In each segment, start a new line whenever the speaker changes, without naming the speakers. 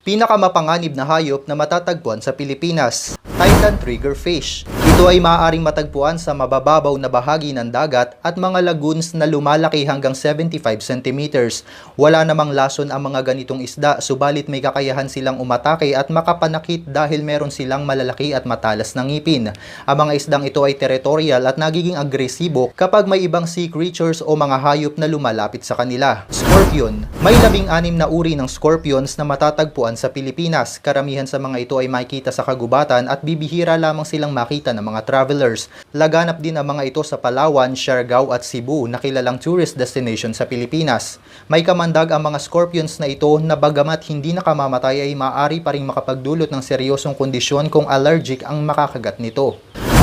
Pinakamapanganib na hayop na matatagpuan sa Pilipinas, Titan Triggerfish. Ito ay maaaring matagpuan sa mabababaw na bahagi ng dagat at mga lagoons na lumalaki hanggang 75 centimeters. Wala namang lason ang mga ganitong isda, subalit may kakayahan silang umatake at makapanakit dahil meron silang malalaki at matalas na ngipin. Ang mga isdang ito ay territorial at nagiging agresibo kapag may ibang sea creatures o mga hayop na lumalapit sa kanila. Scorpion. May labing anim na uri ng scorpions na matatagpuan sa Pilipinas. Karamihan sa mga ito ay makikita sa kagubatan at bibihira lamang silang makita ng mga travelers. Laganap din ang mga ito sa Palawan, Siargao at Cebu na kilalang tourist destination sa Pilipinas. May kamandag ang mga scorpions na ito na bagamat hindi nakamamatay ay maaari pa rin makapagdulot ng seryosong kondisyon kung allergic ang makakagat nito.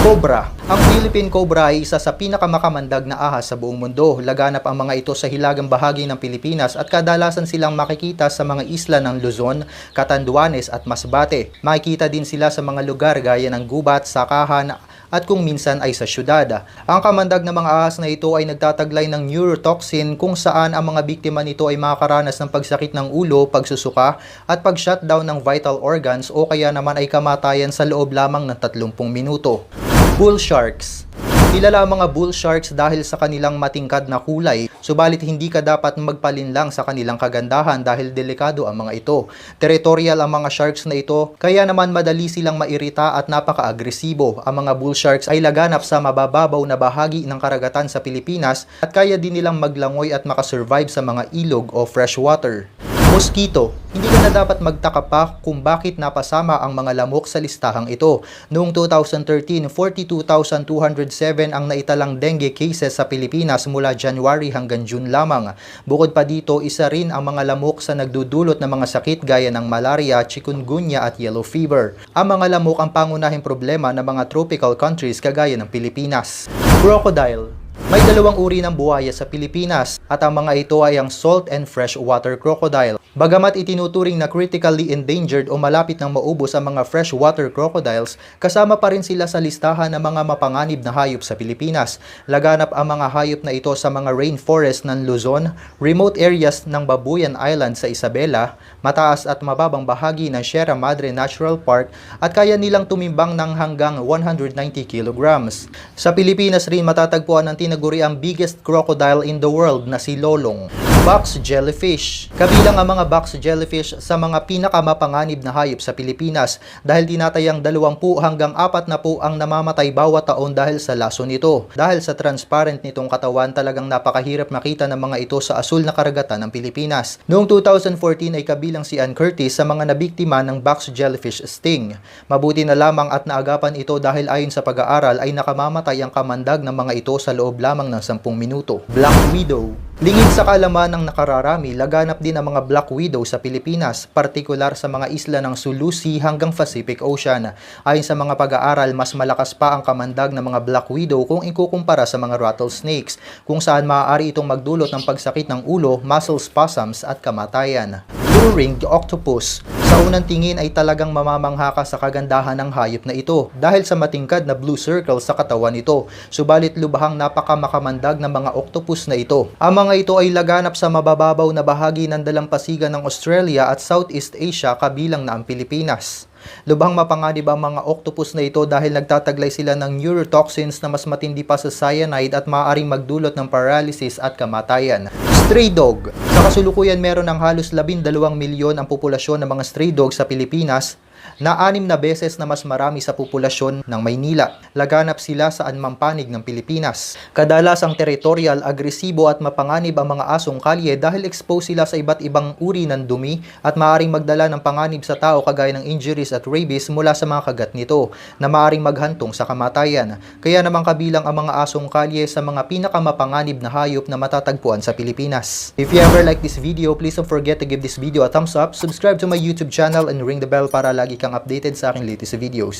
Cobra. Ang Philippine Cobra ay isa sa pinakamakamandag na ahas sa buong mundo. Laganap ang mga ito sa hilagang bahagi ng Pilipinas at kadalasan silang makikita sa mga isla ng Luzon, Catanduanes at Masbate. Makikita din sila sa mga lugar gaya ng Gubat, Sakahan at kung minsan ay sa syudad. Ang kamandag ng mga ahas na ito ay nagtataglay ng neurotoxin kung saan ang mga biktima nito ay makakaranas ng pagsakit ng ulo, pagsusuka at pag-shutdown ng vital organs o kaya naman ay kamatayan sa loob lamang ng 30 minuto. Bull sharks. Kilala ang mga bull sharks dahil sa kanilang matingkad na kulay, subalit hindi ka dapat magpalinlang sa kanilang kagandahan dahil delikado ang mga ito. Territorial ang mga sharks na ito, kaya naman madali silang mairita at napaka-agresibo. Ang mga bull sharks ay laganap sa mabababaw na bahagi ng karagatan sa Pilipinas at kaya din nilang maglangoy at makasurvive sa mga ilog o freshwater. Mosquito. Hindi ka na dapat magtaka pa kung bakit napasama ang mga lamok sa listahang ito. Noong 2013, 42,207 ang naitalang dengue cases sa Pilipinas mula January hanggang June lamang. Bukod pa dito, isa rin ang mga lamok sa nagdudulot ng mga sakit gaya ng malaria, chikungunya at yellow fever. Ang mga lamok ang pangunahing problema ng mga tropical countries kagaya ng Pilipinas. Crocodile. May dalawang uri ng buhaya sa Pilipinas at ang mga ito ay ang salt and freshwater crocodile. Bagamat itinuturing na critically endangered o malapit nang maubos ang mga freshwater crocodiles, kasama pa rin sila sa listahan ng mga mapanganib na hayop sa Pilipinas. Laganap ang mga hayop na ito sa mga rainforest ng Luzon, remote areas ng Babuyan Island sa Isabela, mataas at mababang bahagi ng Sierra Madre Natural Park at kaya nilang tumimbang ng hanggang 190 kilograms. Sa Pilipinas rin matatagpuan ang tinaguri ang biggest crocodile in the world na si Lolong. Box jellyfish. Kabilang ang mga box jellyfish sa mga pinakamapanganib na hayop sa Pilipinas dahil tinatayang 20 hanggang 4 na po ang namamatay bawat taon dahil sa laso nito. Dahil sa transparent nitong katawan talagang napakahirap makita ng mga ito sa asul na karagatan ng Pilipinas. Noong 2014 ay kabilang si Ann Curtis sa mga nabiktima ng box jellyfish sting. Mabuti na lamang at naagapan ito dahil ayon sa pag-aaral ay nakamamatay ang kamandag ng mga ito sa loob lamang ng 10 minuto. Black Widow Lingid sa kalaman ng nakararami, laganap din ang mga black widow sa Pilipinas, partikular sa mga isla ng Sulu Sea hanggang Pacific Ocean. Ayon sa mga pag-aaral, mas malakas pa ang kamandag ng mga black widow kung ikukumpara sa mga rattlesnakes, kung saan maaari itong magdulot ng pagsakit ng ulo, muscle spasms at kamatayan. Blue ringed octopus. Sa unang tingin ay talagang mamamangha ka sa kagandahan ng hayop na ito dahil sa matingkad na blue circle sa katawan nito. Subalit lubhang napakamakamandag ng mga octopus na ito. Ang mga ito ay laganap sa mabababaw na bahagi ng dalampasigan ng Australia at Southeast Asia kabilang na ang Pilipinas. Lubhang mapanganib ang mga octopus na ito dahil nagtataglay sila ng neurotoxins na mas matindi pa sa cyanide at maaaring magdulot ng paralysis at kamatayan. Stray dog. Sa kasulukuyan meron ng halos 12 milyon ang populasyon ng mga stray dog sa Pilipinas na anim na beses na mas marami sa populasyon ng Maynila. Laganap sila sa anmampanig ng Pilipinas. Kadalasang territorial, agresibo at mapanganib ang mga asong kalye dahil exposed sila sa iba't ibang uri ng dumi at maaaring magdala ng panganib sa tao kagaya ng injuries at rabies mula sa mga kagat nito na maaaring maghantong sa kamatayan. Kaya naman kabilang ang mga asong kalye sa mga pinakamapanganib na hayop na matatagpuan sa Pilipinas. If you ever like this video, please don't forget to give this video a thumbs up, subscribe to my YouTube channel and ring the bell para lagi kang updated sa aking latest videos.